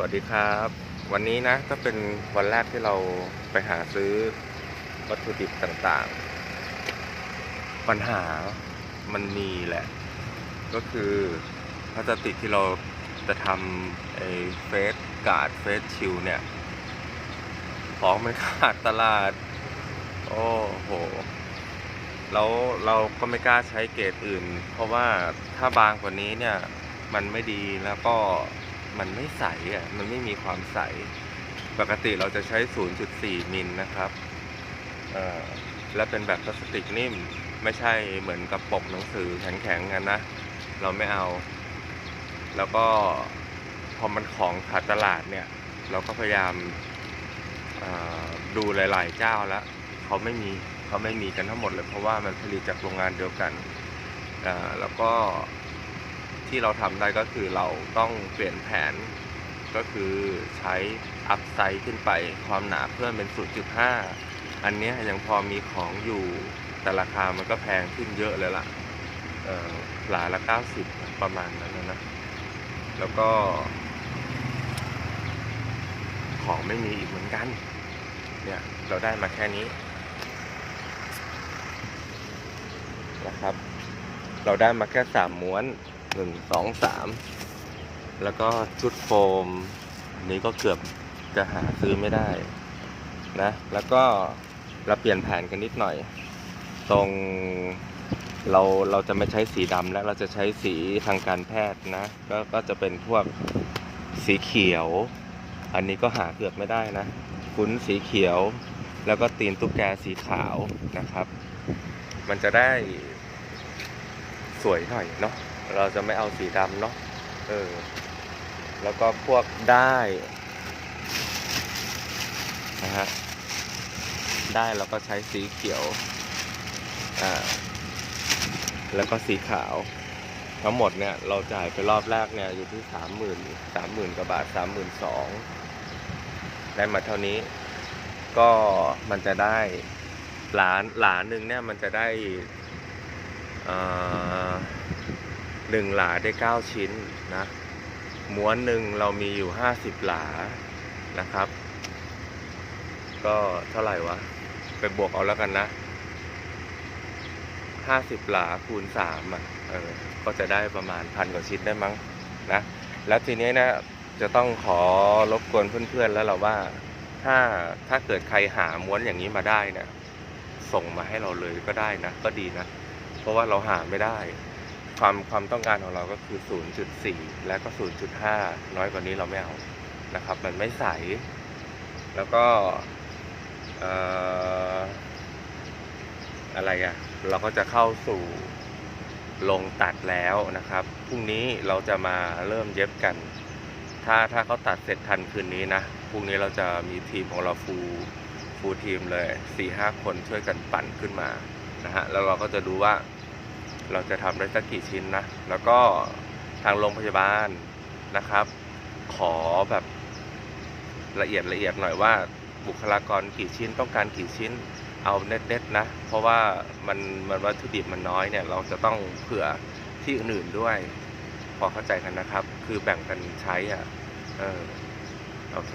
วัสดีครับ วันนี้นะก็เป็นวันแรกที่เราไปหาซื้อวัตถุดิบต่างๆ ปัญหามันมีแหละ ก็คือพลาสติกที่เราจะทำไอ้เฟสการ์ดเฟสชิลเนี่ยของมันขาดตลาด โอ้โหแล้วเราก็ไม่กล้าใช้เกรดอื่น เพราะว่าถ้าบางกว่านี้เนี่ยมันไม่ดีแล้วก็ มันไม่ใสอะ มันไม่มีความใส ปกติเราจะใช้ 0.4 มิลนะครับและเป็นแบบพลาสติกนิ่ม ไม่ใช่เหมือนกับปกหนังสือแข็งๆกันนะ เราไม่เอา แล้วก็พอมันของขาดตลาดเนี่ย เราก็พยายามดูหลายๆเจ้าแล้วเขาไม่มีเขาไม่มีกันทั้งหมดเลยเพราะว่ามันผลิตจากโรงงานเดียวกันแล้วก็ ที่เราทำได้ก็คือเราต้องเปลี่ยนแผน ก็คือใช้อัพไซด์ขึ้นไปความหนาเพิ่มเป็น 0.5 อันนี้ยังพอมีของอยู่แต่ราคามันก็แพงขึ้นเยอะเลยล่ะเอ่อหลายละ 90 ประมาณนั้นนะนะ แล้วก็ ของไม่มีอีกเหมือนกัน เนี่ย เราได้มาแค่นี้นะครับ เราได้มาแค่สามม้วน หนึ่งสองสามแล้วก็ชุดโฟมอันนี้ก็เกือบจะหาซื้อไม่ได้นะแล้วก็เราเปลี่ยนแผนกันนิดหน่อย ตรงเราเราจะไม่ใช้สีดำแล้วเราจะใช้สีทางการแพทย์นะก็ก็จะเป็นพวกสีเขียว อันนี้ก็หาเกือบไม่ได้นะคุ้นสีเขียว แล้วก็ตีนตุ๊กแกสีขาวนะครับ มันจะได้สวยหน่อยเนาะ เราจะไม่เอาสีดำเนาะเออแล้วก็พวกได้นะฮะได้เราก็ใช้สีเขียวอ่าแล้วก็สีขาว ทั้งหมดเนี่ยเราจ่ายไปรอบแรกเนี่ยอยู่ที่สามหมื่นสามหมื่นกว่าบาทสามหมื่นสองได้มาเท่านี้ก็มันจะได้หลานหลานหนึ่งเนี่ยมันจะได้อ่อ หนึ่งหลาได้เก้าชิ้นนะม้วนหนึ่งเรามีอยู่ห้าสิบหลานะครับ ก็เท่าไหร่วะ ไปบวกเอาแล้วกันนะห้าสิบหลาคูณสามอะเออก็จะได้ประมาณพันกว่าชิ้นได้มั้งนะแล้วทีนี้นะจะต้องขอรบกวนเพื่อนๆแล้วเราว่าถ้าถ้าเกิดใครหาม้วนอย่างนี้มาได้เนี่ยส่งมาให้เราเลยก็ได้นะ ก็ดีนะ เพราะว่าเราหาไม่ได้ ความความต้องการของเราก็คือ 0.4 และก็ 0.5 น้อยกว่านี้เราไม่เอานะครับ มันไม่ใส แล้วก็อะไรอะ่ะเราก็จะเข้าสู่ลงตัดแล้วนะครับ พรุ่งนี้เราจะมาเริ่มเย็บกัน ถ้าถ้าเขาตัดเสร็จทันคืนนี้นะ พรุ่งนี้เราจะมีทีมของเราฟูฟูทีมเลยสี่ห้าคนช่วยกันปั่นขึ้นมานะฮะ แล้วเราก็จะดูว่า เราจะทำได้สักกี่ชิ้นนะ แล้วก็ทางโรงพยาบาลนะครับ ขอแบบละเอียดละเอียดหน่อยว่าบุคลากรกี่ชิ้นต้องการกี่ชิ้นเอาเน็ตๆนะ เพราะว่ามันมันวัตถุดิบมันน้อยเนี่ย เราจะต้องเผื่อที่อื่นด้วย พอเข้าใจกันนะครับ คือแบ่งกันใช้อะเออโอเค